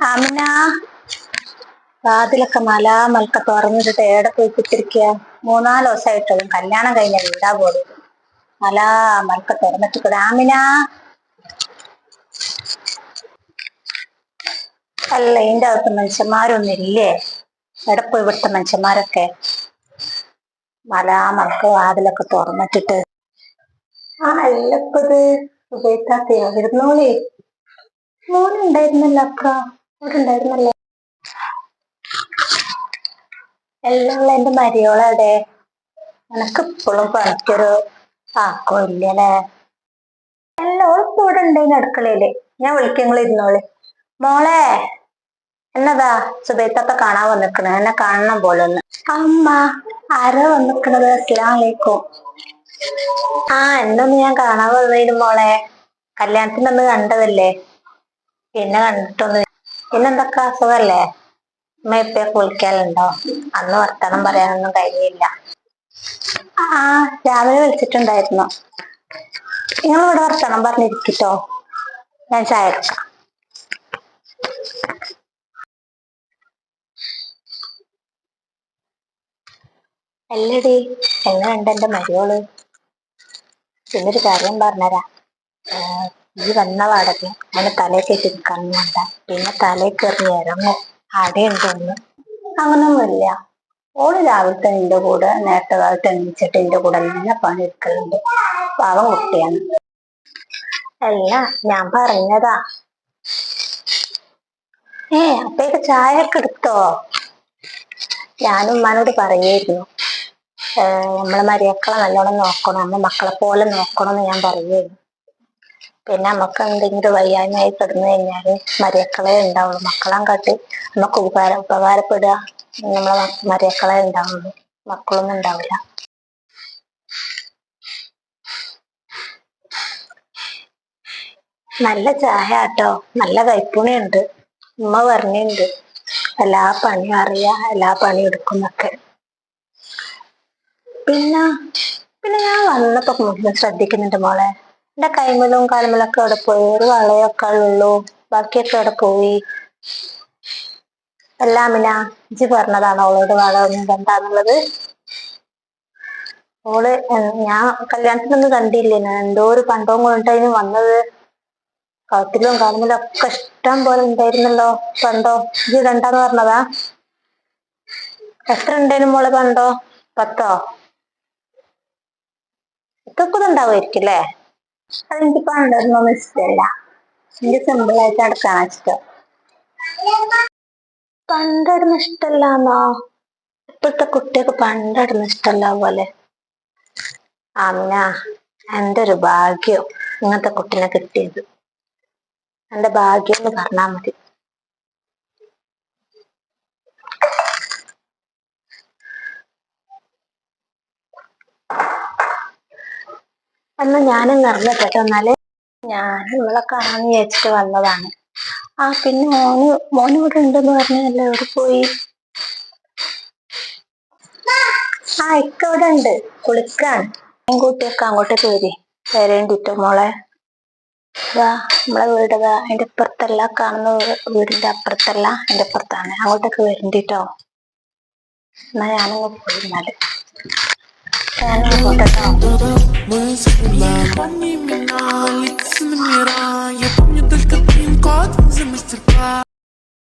ആമിന വാതിലൊക്കെ മലാമൽക്ക തുറന്നിട്ട് ഏടെ പോയി കുത്തിരിക്കുക മൂന്നാൽ ദിവസമായിട്ടുള്ളൂ കല്യാണം കഴിഞ്ഞ വീടാ പോലും മലാമൽക്ക തുറന്നിട്ട് ആമിന അല്ല ഇതിന്റെ അകത്ത് മനുഷ്യന്മാരൊന്നും ഇല്ലേ? എവിടെ പോയി വിട്ട മനുഷ്യന്മാരൊക്കെ? മലാമൽക്ക വാതിലൊക്കെ തുറന്നിട്ടിട്ട്. ആ അല്ലപ്പത് ഉപയോഗിക്കാത്തയോ. ഇരുന്നോളേ മോനുണ്ടായിരുന്നല്ലോ അക്ക. ഉണ്ടായിരുന്നല്ലോ എല്ലാം എന്റെ മരിയോളടെ. എനക്ക് ഇപ്പോഴും പണിക്കൊരു ആക്കോ ഇല്ലല്ലേ. എല്ലാം കൂടെ ഇവിടെ അടുക്കളയിൽ. ഞാൻ വിളിക്കങ്ങൾ ഇരുന്നോളി. മോളെ എന്നതാ സുബൈത്തൊക്കെ കാണാൻ വന്നിക്കണ. എന്നെ കാണണം പോലെ ഒന്ന് അമ്മ ആരാ വന്നിക്കണത് അസ്സലാം ആ എന്നൊന്ന് ഞാൻ കാണാൻ വന്നതിന് മോളെ. കല്യാണത്തിനൊന്ന് കണ്ടതല്ലേ. പിന്നെ കണ്ടിട്ടൊന്ന് പിന്നെന്തൊക്കെ? അസുഖല്ലേ അമ്മ ഇപ്പൊക്കെ വിളിക്കാറുണ്ടോ അന്ന് വർത്തമാനം പറയാനൊന്നും കഴിയില്ല ആ രാവിലെ വിളിച്ചിട്ടുണ്ടായിരുന്നു. നിങ്ങൾ ഇവിടെ വർത്തമാനം പറഞ്ഞിരിക്കട്ടോ. ഞാൻ ചായ എടുക്കാം അല്ലടി എങ്ങനെയുണ്ട് എന്റെ മരിയോൾ പിന്നൊരു കാര്യം പറഞ്ഞരാ. ഈ വന്ന വാടക അവന് തലയിൽ കയറ്റി കണ്ണുണ്ട പിന്നെ തലയിൽ കയറി ഇറങ്ങും. അടയുണ്ടോന്ന് അങ്ങനൊന്നുമില്ല ഓൾ രാവിലത്തെ നിന്റെ കൂടെ നേരത്തെ കാലത്ത് എണീച്ചിട്ട് എന്റെ കൂടെ നല്ല പണി എടുക്കലുണ്ട്. പാവം കുട്ടിയാണ്. അല്ല ഞാൻ പറഞ്ഞതാ. ഏ അപ്പേക്ക് ചായ ഒക്കെ എടുത്തോ? ഞാനും ഉമ്മാനോട് പറയായിരുന്നു നമ്മളെ മരിയക്കളെ നല്ലോണം നോക്കണം. അമ്മ മക്കളെ പോലെ നോക്കണം എന്ന് ഞാൻ പറയുമായിരുന്നു പിന്നെ നമുക്ക് എന്തെങ്കിലും വയ്യായ്മയായി കിടന്നു കഴിഞ്ഞാൽ മരിയക്കളെ ഉണ്ടാവുള്ളൂ. മക്കളെ കാട്ടി നമുക്ക് ഉപകാര ഉപകാരപ്പെടുക നമ്മളെ മരിയക്കളെ ഉണ്ടാവുള്ളൂ. മക്കളൊന്നും ഉണ്ടാവില്ല. നല്ല ചായ ആട്ടോ നല്ല കൈപ്പുണിയുണ്ട്. ഉമ്മ പറഞ്ഞിട്ടുണ്ട് എല്ലാ പണിയും അറിയാ എല്ലാ പണിയും എടുക്കുന്നൊക്കെ. പിന്നെ പിന്നെ ഞാൻ വന്നപ്പോ ശ്രദ്ധിക്കുന്നുണ്ട് മോളെ. എന്റെ കൈമലും കാലുമലൊക്കെ അവിടെ പോയി. ഒരു വളയൊക്കെ ഉള്ളൂ. ബാക്കിയൊക്കെ അവിടെ പോയി. എല്ലാം മിന ഇജി പറഞ്ഞതാണ് അവളോട് വള ഒന്നും കണ്ടാന്നുള്ളത് ഓൾ ഞാൻ കല്യാണത്തിനൊന്നും കണ്ടില്ലേ? ഞാൻ എന്തോ ഒരു പണ്ടവും കൊണ്ടിട്ടായിരുന്നു വന്നത്. കളത്തിലും കാലുമലും ഒക്കെ ഇഷ്ടം പോലെ ഉണ്ടായിരുന്നല്ലോ പണ്ടോ? ഇജി കണ്ടാന്ന് പറഞ്ഞതാ. എത്ര ഉണ്ടായിരുന്നു മോളെ പണ്ടോ? പത്തോ? ഇതൊക്കെ ഉണ്ടാവുമായിരിക്കും അല്ലേ? അതെനിക്ക് പണ്ടൊന്നും ഇഷ്ടമല്ല എനിക്ക് സിമ്പിൾ ആയിട്ട് അടക്കാൻ ഇഷ്ടം. പണ്ടിടുന്ന ഇഷ്ടമല്ലാന്നോ ഇപ്പോഴത്തെ കുട്ടികൾക്ക് പണ്ടിടുന്ന ഇഷ്ടമല്ല പോലെ. അമ്മ എന്റെ ഒരു ഭാഗ്യം ഇങ്ങനത്തെ കുട്ടീനെ കിട്ടിയത്. എന്റെ ഭാഗ്യം എന്ന് പറഞ്ഞാൽ മതി. എന്നാ ഞാനും നിറഞ്ഞിട്ടോ എന്നാൽ ഞാൻ ഇവളെ കാണാൻ വിചാരിച്ചിട്ട് വന്നതാണ്. ആ പിന്നെ മോന് മോന് ഇവിടെ ഉണ്ടെന്ന് പറഞ്ഞല്ലോ എവിടെ പോയി? ആ ഇക്ക ഇവിടെ ഉണ്ട്. കുളിക്കാൻ പെൺകുട്ടിയൊക്കെ അങ്ങോട്ട് പോയി വരേണ്ടിട്ടോ മോളെ? ഇതാ നമ്മളെ വീടതാ അതിന്റെ അപ്പുറത്തല്ല കാണുന്ന വീടിന്റെ അപ്പുറത്തല്ല അതിന്റെ അപ്പുറത്താണ്. അങ്ങോട്ടൊക്കെ വരണ്ടിട്ടോ? എന്നാ ഞാനങ്ങ് പോയിരുന്നാൽ ഞാനങ്ങോട്ടോ ഞാനങ്ങ് Мы забыла, помни меня, лети на Я помню только пин-код, вызовы мастер-класс